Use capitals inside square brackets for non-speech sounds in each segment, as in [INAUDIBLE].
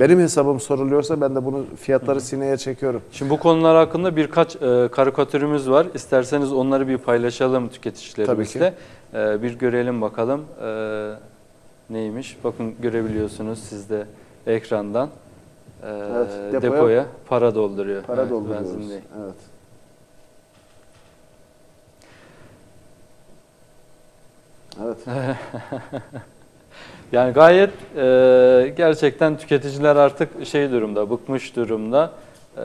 benim hesabım soruluyorsa ben de bunu fiyatları sineye çekiyorum. Şimdi bu konular hakkında birkaç e, karikatürümüz var. İsterseniz onları bir paylaşalım tüketicilerimizle. E, bir görelim bakalım e, neymiş. Bakın görebiliyorsunuz siz de ekrandan. E, Evet, depoya- depoya, para dolduruyor. Para Evet, dolduruyoruz. benzin değil. Evet. [LAUGHS] Evet. [LAUGHS] Yani gayet e, gerçekten tüketiciler artık şey durumda, bıkmış durumda. E,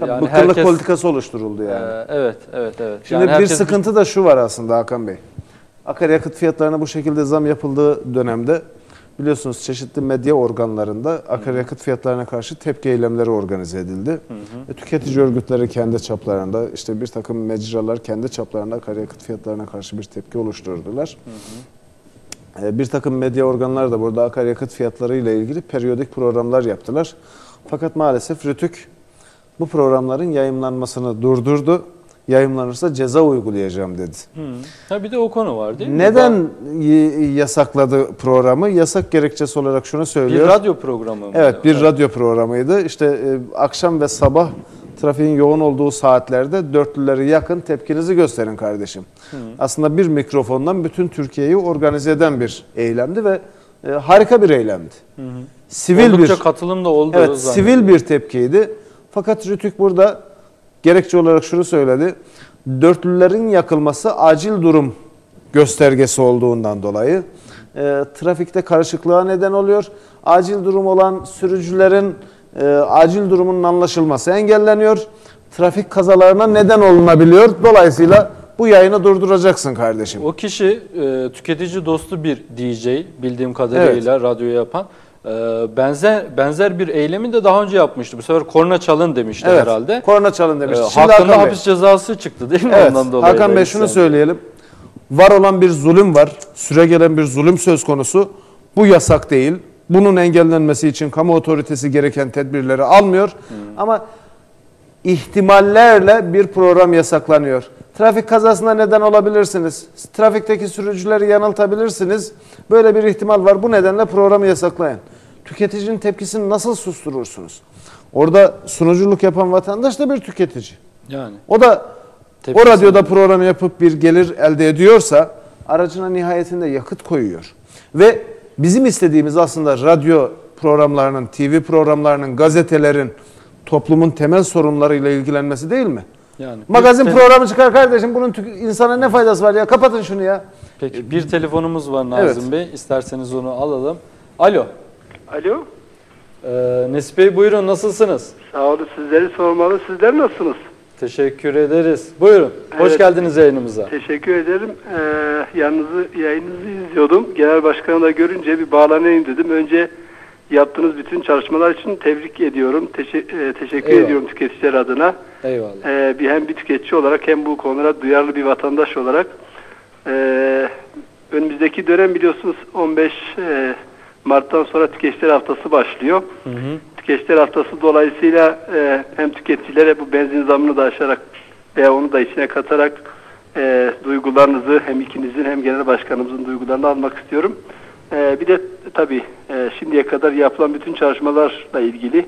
Tabii yani bıkkınlık herkes- politikası oluşturuldu yani. E, evet, evet, evet. Şimdi Yani bir herkes sıkıntı da şu var aslında Hakan Bey. Akaryakıt fiyatlarına bu şekilde zam yapıldığı dönemde biliyorsunuz çeşitli medya organlarında akaryakıt fiyatlarına karşı tepki eylemleri organize edildi. Ve tüketici örgütleri kendi çaplarında işte bir takım mecralar kendi çaplarında akaryakıt fiyatlarına karşı bir tepki oluşturdular. Ee, Bir takım medya organları da burada akaryakıt fiyatları ile ilgili periyodik programlar yaptılar. Fakat maalesef Rütük bu programların yayımlanmasını durdurdu. Yayımlanırsa ceza uygulayacağım dedi. Hı. Ha bir de o konu var değil mi? Neden y- yasakladı programı? Yasak gerekçesi olarak şunu Bir söylüyor. radyo programı mı? Evet, bir radyo programıydı. İşte e, akşam ve sabah trafiğin yoğun olduğu saatlerde dörtlüleri yakın tepkinizi gösterin kardeşim. Aslında bir mikrofondan bütün Türkiye'yi organize eden bir eylemdi ve e, harika bir eylemdi. Sivil Oldukça bir katılım da oldu. Evet, sivil bir tepkiydi. Fakat Rütük burada gerekçe olarak şunu söyledi. Dörtlülerin yakılması acil durum göstergesi olduğundan dolayı e, trafikte karışıklığa neden oluyor. Acil durum olan sürücülerin e, acil durumunun anlaşılması engelleniyor. Trafik kazalarına neden olunabiliyor. Dolayısıyla bu yayını durduracaksın kardeşim. O kişi e, tüketici dostu bir DJ bildiğim kadarıyla radyoyu yapan. E, benzer benzer bir eylemi de daha önce yapmıştı. Bu sefer korna çalın demişti Evet, herhalde. korna çalın E, demişti. Şimdi hakkında Hakan Bey- hapis cezası çıktı değil mi Evet, ondan dolayı? Hakan Bey şunu söyleyelim. Var olan bir zulüm var. Süregelen bir zulüm söz konusu. Bu yasak değil. Bunun engellenmesi için kamu otoritesi gereken tedbirleri almıyor. Hmm. Ama ihtimallerle bir program yasaklanıyor. Trafik kazasına neden olabilirsiniz. Trafikteki sürücüleri yanıltabilirsiniz. Böyle bir ihtimal var. Bu nedenle programı yasaklayın. Tüketicinin tepkisini nasıl susturursunuz? Orada sunuculuk yapan vatandaş da bir tüketici. Yani. O da Tepkisi o radyoda program yapıp bir gelir elde ediyorsa aracına nihayetinde yakıt koyuyor. Ve bizim istediğimiz aslında radyo programlarının, TV programlarının, gazetelerin toplumun temel sorunlarıyla ilgilenmesi değil mi? Yani. Magazin Bir te- programı çıkar kardeşim bunun insana ne faydası var ya kapatın şunu ya. Peki bir telefonumuz var Nazım Bey. İsterseniz onu alalım. Alo. Alo. E, Nesip Bey buyurun nasılsınız? Sağ olun sizleri sormalı. Sizler nasılsınız? Teşekkür ederiz. Buyurun. Hoş Evet. geldiniz yayınımıza. Teşekkür ederim. Ee, yalnızı, yayınınızı izliyordum. Genel Başkanı da görünce bir bağlanayım dedim. Önce yaptığınız bütün çalışmalar için tebrik ediyorum. Teşe- e, teşekkür Eyvallah. ediyorum tüketiciler adına. Eyvallah. Ee, bir hem bir tüketici olarak hem bu konulara duyarlı bir vatandaş olarak. Ee, önümüzdeki dönem biliyorsunuz 15 e, Mart'tan sonra tüketiciler haftası başlıyor. Hı hı. Tüketiciler haftası dolayısıyla e, hem tüketicilere bu benzin zamını da aşarak veya onu da içine katarak e, duygularınızı hem ikinizin hem genel başkanımızın duygularını almak istiyorum. E, bir de tabii e, şimdiye kadar yapılan bütün çalışmalarla ilgili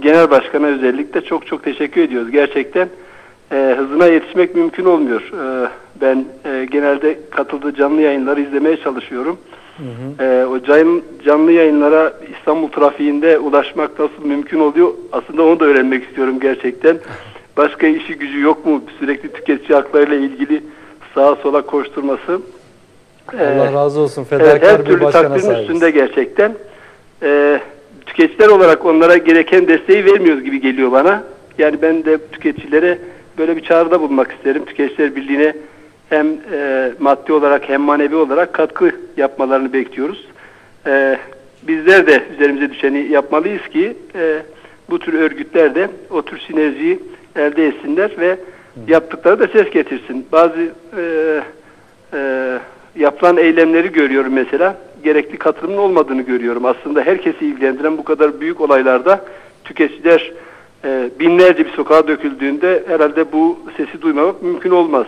genel başkana özellikle çok çok teşekkür ediyoruz. Gerçekten e, hızına yetişmek mümkün olmuyor. E, ben e, genelde katıldığı canlı yayınları izlemeye çalışıyorum. Ee, o can, canlı yayınlara İstanbul trafiğinde ulaşmak nasıl mümkün oluyor? Aslında onu da öğrenmek istiyorum gerçekten. Başka işi gücü yok mu? Sürekli tüketici haklarıyla ilgili sağa sola koşturması. Ee, Allah razı olsun. evet, Fedakar her bir türlü başkana takdirin sahibiz. üstünde gerçekten. Ee, tüketiciler olarak onlara gereken desteği vermiyoruz gibi geliyor bana. Yani ben de tüketicilere böyle bir çağrıda bulunmak isterim. Tüketiciler Birliği'ne hem e, maddi olarak hem manevi olarak katkı yapmalarını bekliyoruz. E, bizler de üzerimize düşeni yapmalıyız ki e, bu tür örgütler de o tür sinerjiyi elde etsinler ve yaptıkları da ses getirsin. Bazı e, e, yapılan eylemleri görüyorum mesela. Gerekli katılımın olmadığını görüyorum. Aslında herkesi ilgilendiren bu kadar büyük olaylarda tüketiciler e, binlerce bir sokağa döküldüğünde herhalde bu sesi duymamak mümkün olmaz.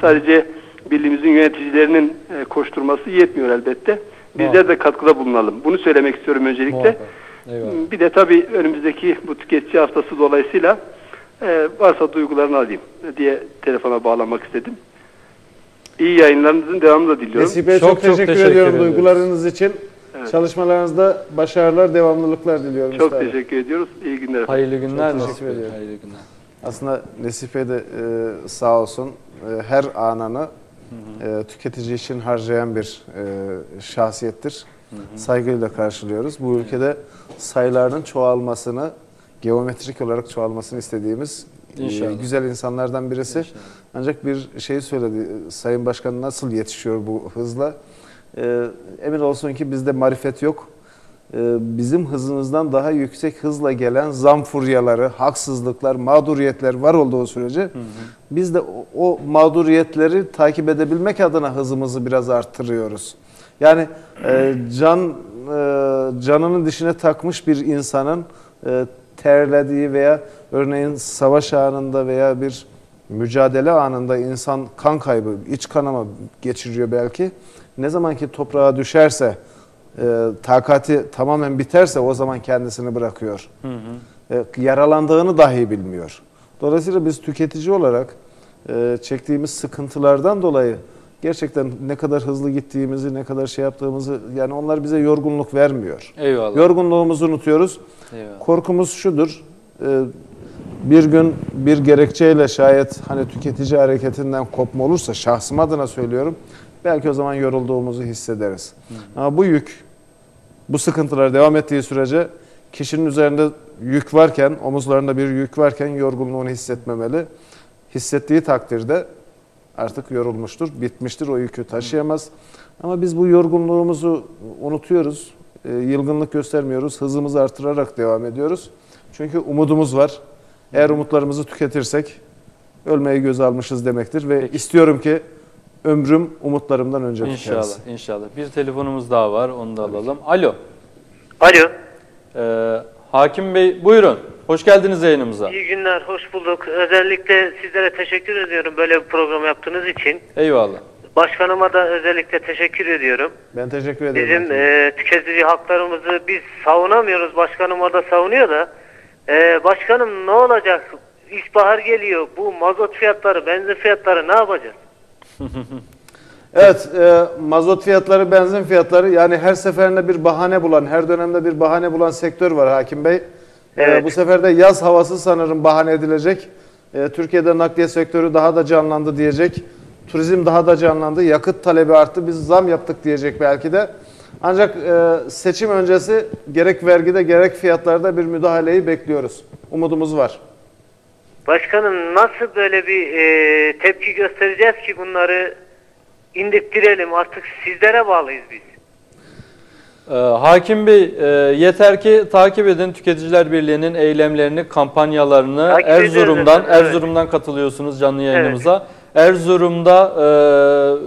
Sadece birliğimizin yöneticilerinin e, koşturması yetmiyor elbette. bizler de katkıda bulunalım. Bunu söylemek istiyorum öncelikle. Muhakkak. Eyvallah. Bir de tabii önümüzdeki bu tüketici haftası dolayısıyla e, varsa duygularını alayım diye telefona bağlamak istedim. İyi yayınlarınızın devamını da diliyorum. Nesip Bey Çok çok, teşekkür, teşekkür ediyorum ediyoruz. duygularınız için. Evet. Çalışmalarınızda başarılar, devamlılıklar diliyorum. Çok üstadım. teşekkür ediyoruz. İyi günler. efendim. Hayırlı günler. Çok Nasip teşekkür ediyorum. Hayırlı günler. Aslında Nesip Bey de e, sağ olsun e, her anını e, tüketici için harcayan bir e, şahsiyettir. Saygıyla karşılıyoruz. Bu ülkede sayıların çoğalmasını, geometrik olarak çoğalmasını istediğimiz e, İnşallah. güzel insanlardan birisi. Ancak bir şey söyledi, Sayın Başkan nasıl yetişiyor bu hızla? E, emin olsun ki bizde marifet yok. E, bizim hızımızdan daha yüksek hızla gelen zam furyaları, haksızlıklar, mağduriyetler var olduğu sürece biz de o, o mağduriyetleri takip edebilmek adına hızımızı biraz arttırıyoruz. Yani e, can e, canının dişine takmış bir insanın e, terlediği veya örneğin savaş anında veya bir mücadele anında insan kan kaybı, iç kanama geçiriyor belki. Ne zaman ki toprağa düşerse, e, takati tamamen biterse o zaman kendisini bırakıyor. E, yaralandığını dahi bilmiyor. Dolayısıyla biz tüketici olarak e, çektiğimiz sıkıntılardan dolayı gerçekten ne kadar hızlı gittiğimizi, ne kadar şey yaptığımızı yani onlar bize yorgunluk vermiyor. Eyvallah. Yorgunluğumuzu unutuyoruz. Eyvallah. Korkumuz şudur. e, Bir gün bir gerekçeyle şayet hani tüketici hareketinden kopma olursa şahsım adına söylüyorum. Belki o zaman yorulduğumuzu hissederiz. Ama bu yük, bu sıkıntılar devam ettiği sürece kişinin üzerinde yük varken, omuzlarında bir yük varken yorgunluğunu hissetmemeli. Hissettiği takdirde artık yorulmuştur, bitmiştir, o yükü taşıyamaz. Ama biz bu yorgunluğumuzu unutuyoruz, e, yılgınlık göstermiyoruz, hızımızı artırarak devam ediyoruz. Çünkü umudumuz var. Eğer umutlarımızı tüketirsek ölmeyi göze almışız demektir ve istiyorum ki ömrüm umutlarımdan önce İnşallah, tükensin. inşallah. Bir telefonumuz daha var, onu da alalım. Alo, Alo. Ee, Hakim Bey buyurun. Hoş geldiniz yayınımıza. İyi günler, hoş bulduk. Özellikle sizlere teşekkür ediyorum böyle bir program yaptığınız için. Eyvallah. Başkanıma da özellikle teşekkür ediyorum. Ben teşekkür ederim. Bizim e, tüketici haklarımızı biz savunamıyoruz. Başkanım orada savunuyor da. E, başkanım ne olacak? İlkbahar geliyor. Bu mazot fiyatları, benzin fiyatları ne yapacağız? [LAUGHS] Evet, e, mazot fiyatları, benzin fiyatları yani her seferinde bir bahane bulan, her dönemde bir bahane bulan sektör var Hakim Bey. E, Evet. bu sefer de yaz havası sanırım bahane edilecek. E, Türkiye'de nakliye sektörü daha da canlandı diyecek. Turizm daha da canlandı, yakıt talebi arttı, biz zam yaptık diyecek belki de. Ancak e, seçim öncesi gerek vergide gerek fiyatlarda bir müdahaleyi bekliyoruz. Umudumuz var. Başkanım nasıl böyle bir e, tepki göstereceğiz ki bunları indirttirelim? Artık sizlere bağlıyız biz. Ee, Hakim Bey e, yeter ki takip edin Tüketiciler Birliği'nin eylemlerini, kampanyalarını. Takip ediyoruz Erzurum'dan evet. Erzurum'dan katılıyorsunuz canlı yayınımıza. Erzurum'da e,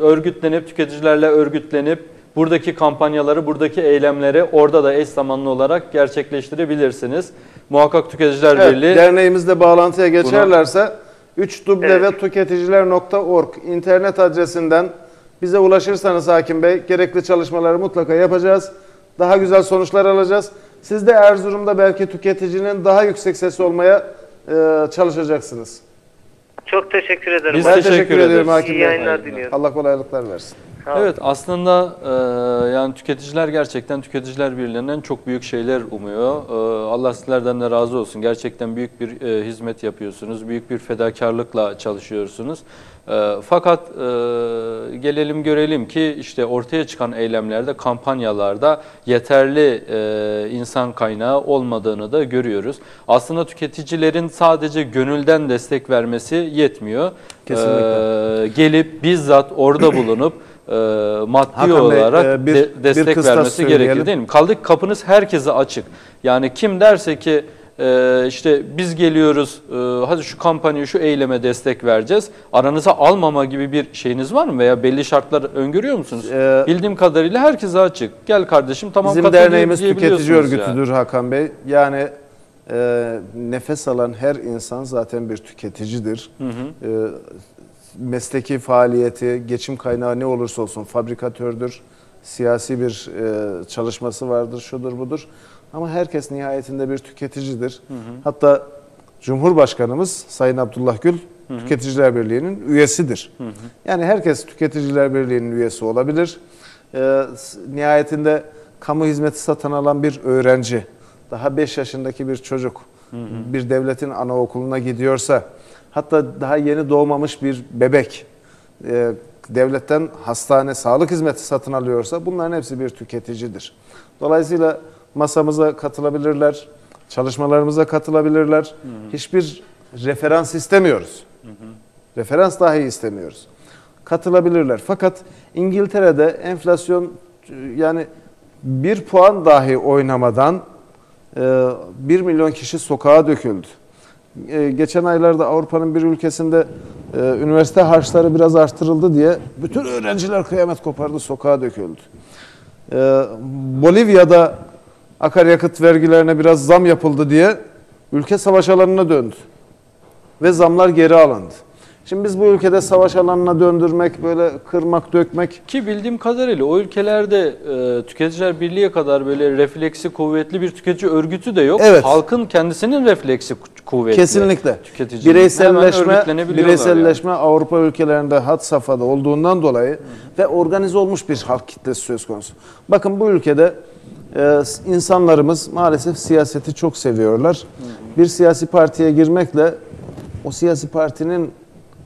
örgütlenip tüketicilerle örgütlenip buradaki kampanyaları, buradaki eylemleri orada da eş zamanlı olarak gerçekleştirebilirsiniz. Muhakkak Tüketiciler Evet, Birliği derneğimizle bağlantıya geçerlerse 3 duble Evet. ve tüketiciler.org internet adresinden bize ulaşırsanız Hakim Bey gerekli çalışmaları mutlaka yapacağız. Daha güzel sonuçlar alacağız. Siz de Erzurum'da belki tüketicinin daha yüksek sesi olmaya e, çalışacaksınız. Çok teşekkür ederim. Biz Ben teşekkür teşekkür, ediyorum Hakim İyi Bey. yayınlar diliyorum. Allah kolaylıklar versin. Evet aslında e, yani tüketiciler gerçekten Tüketiciler Birliği'nden çok büyük şeyler umuyor. E, Allah sizlerden de razı olsun. Gerçekten büyük bir e, hizmet yapıyorsunuz. Büyük bir fedakarlıkla çalışıyorsunuz. E, fakat e, gelelim görelim ki işte ortaya çıkan eylemlerde, kampanyalarda yeterli e, insan kaynağı olmadığını da görüyoruz. Aslında tüketicilerin sadece gönülden destek vermesi yetmiyor. Kesinlikle. E, gelip bizzat orada bulunup e, maddi Hakan Bey, olarak e, bir- de- bir destek kıstas vermesi söyleyelim. gerekir değil mi? Kaldı ki kapınız herkese açık. Yani kim derse ki e, işte biz geliyoruz e, hadi şu kampanyayı şu eyleme destek vereceğiz. Aranıza almama gibi bir şeyiniz var mı veya belli şartlar öngörüyor musunuz? Ee, Bildiğim kadarıyla herkese açık. Gel kardeşim tamam Bizim derneğimiz tüketici örgütüdür yani. Hakan Bey. Yani e, nefes alan her insan zaten bir tüketicidir. E, mesleki faaliyeti, geçim kaynağı ne olursa olsun fabrikatördür, siyasi bir e, çalışması vardır, şudur budur. Ama herkes nihayetinde bir tüketicidir. Hatta Cumhurbaşkanımız Sayın Abdullah Gül Tüketiciler Birliği'nin üyesidir. Yani herkes Tüketiciler Birliği'nin üyesi olabilir. E, nihayetinde kamu hizmeti satın alan bir öğrenci, daha 5 yaşındaki bir çocuk bir devletin anaokuluna gidiyorsa, hatta daha yeni doğmamış bir bebek e, devletten hastane, sağlık hizmeti satın alıyorsa bunların hepsi bir tüketicidir. Dolayısıyla masamıza katılabilirler, çalışmalarımıza katılabilirler. Hiçbir referans istemiyoruz. Referans dahi istemiyoruz. Katılabilirler. Fakat İngiltere'de enflasyon e, yani bir puan dahi oynamadan 1 milyon kişi sokağa döküldü. E, Geçen aylarda Avrupa'nın bir ülkesinde e, üniversite harçları biraz artırıldı diye bütün öğrenciler kıyamet kopardı, sokağa döküldü. E, Bolivya'da akaryakıt vergilerine biraz zam yapıldı diye ülke savaş alanına döndü. Ve zamlar geri alındı. Şimdi biz bu ülkede savaş alanına döndürmek, böyle kırmak, dökmek Ki bildiğim kadarıyla o ülkelerde e, Tüketiciler Birliği kadar böyle refleksi kuvvetli bir tüketici örgütü de yok. Evet. Halkın kendisinin refleksi ku- kuvvetli. Kesinlikle. Tüketicinin. Hemen Bireyselleşme, bireyselleşme Avrupa ülkelerinde had safhada olduğundan dolayı ve organize olmuş bir halk kitlesi söz konusu. Bakın bu ülkede e, insanlarımız maalesef siyaseti çok seviyorlar. Bir siyasi partiye girmekle o siyasi partinin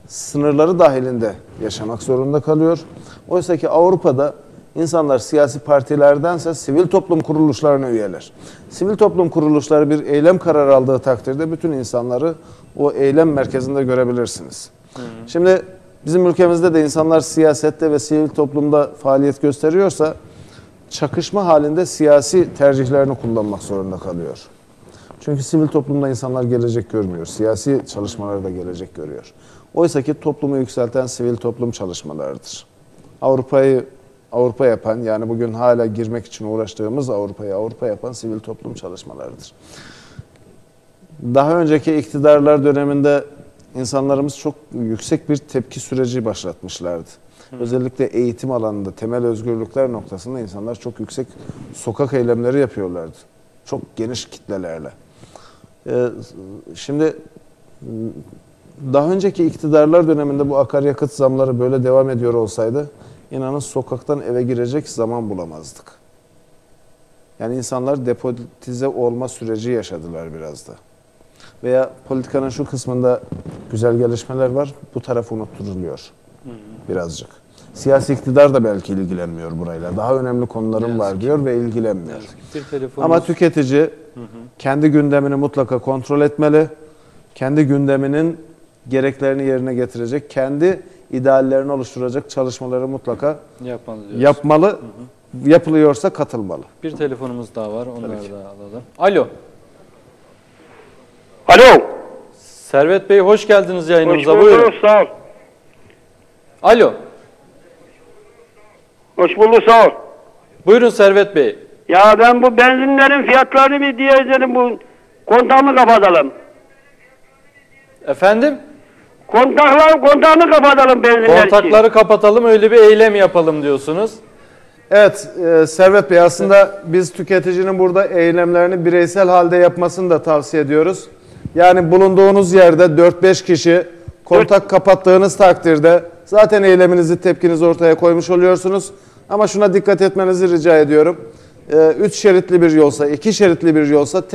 sınırları dahilinde yaşamak zorunda kalıyor. Oysa ki Avrupa'da insanlar siyasi partilerdense sivil toplum kuruluşlarına üyeler. Sivil toplum kuruluşları bir eylem kararı aldığı takdirde bütün insanları o eylem merkezinde görebilirsiniz. Şimdi bizim ülkemizde de insanlar siyasette ve sivil toplumda faaliyet gösteriyorsa çakışma halinde siyasi tercihlerini kullanmak zorunda kalıyor. Çünkü sivil toplumda insanlar gelecek görmüyor. Siyasi çalışmalarda gelecek görüyor. Oysa ki toplumu yükselten sivil toplum çalışmalarıdır. Avrupa'yı Avrupa yapan yani bugün hala girmek için uğraştığımız Avrupa'yı Avrupa yapan sivil toplum çalışmalarıdır. Daha önceki iktidarlar döneminde insanlarımız çok yüksek bir tepki süreci başlatmışlardı. Özellikle eğitim alanında, temel özgürlükler noktasında insanlar çok yüksek sokak eylemleri yapıyorlardı. Çok geniş kitlelerle. Ee, şimdi daha önceki iktidarlar döneminde bu akaryakıt zamları böyle devam ediyor olsaydı inanın sokaktan eve girecek zaman bulamazdık. Yani insanlar depotize olma süreci yaşadılar biraz da. Veya politikanın şu kısmında güzel gelişmeler var, bu taraf unutturuluyor birazcık. Siyasi iktidar da belki ilgilenmiyor burayla. Daha önemli konularım var diyor ve ilgilenmiyor. Telefonumuz- Ama tüketici kendi gündemini mutlaka kontrol etmeli. Kendi gündeminin gereklerini yerine getirecek, kendi ideallerini oluşturacak çalışmaları mutlaka yapmalı diyoruz. yapmalı. Yapılıyorsa katılmalı. Bir telefonumuz daha var. Onları da alalım. Alo. Alo. Servet Bey hoş geldiniz Hoş yayınımıza. bulduk. Buyurun. Sağ ol. Alo. Hoş bulduk sağ ol. Buyurun Servet Bey. Ya ben bu benzinlerin fiyatlarını bir diyeceğim bu kontağını kapatalım. Efendim? Kontaklar kontağını kapatalım benzinler için. Kontakları kapatalım öyle bir eylem yapalım diyorsunuz. Evet, e, Servet Bey aslında biz tüketicinin burada eylemlerini bireysel halde yapmasını da tavsiye ediyoruz. Yani bulunduğunuz yerde 4-5 kişi kontak kapattığınız takdirde zaten eyleminizi, tepkinizi ortaya koymuş oluyorsunuz. Ama şuna dikkat etmenizi rica ediyorum. 3 şeritli bir yolsa, 2 şeritli bir yolsa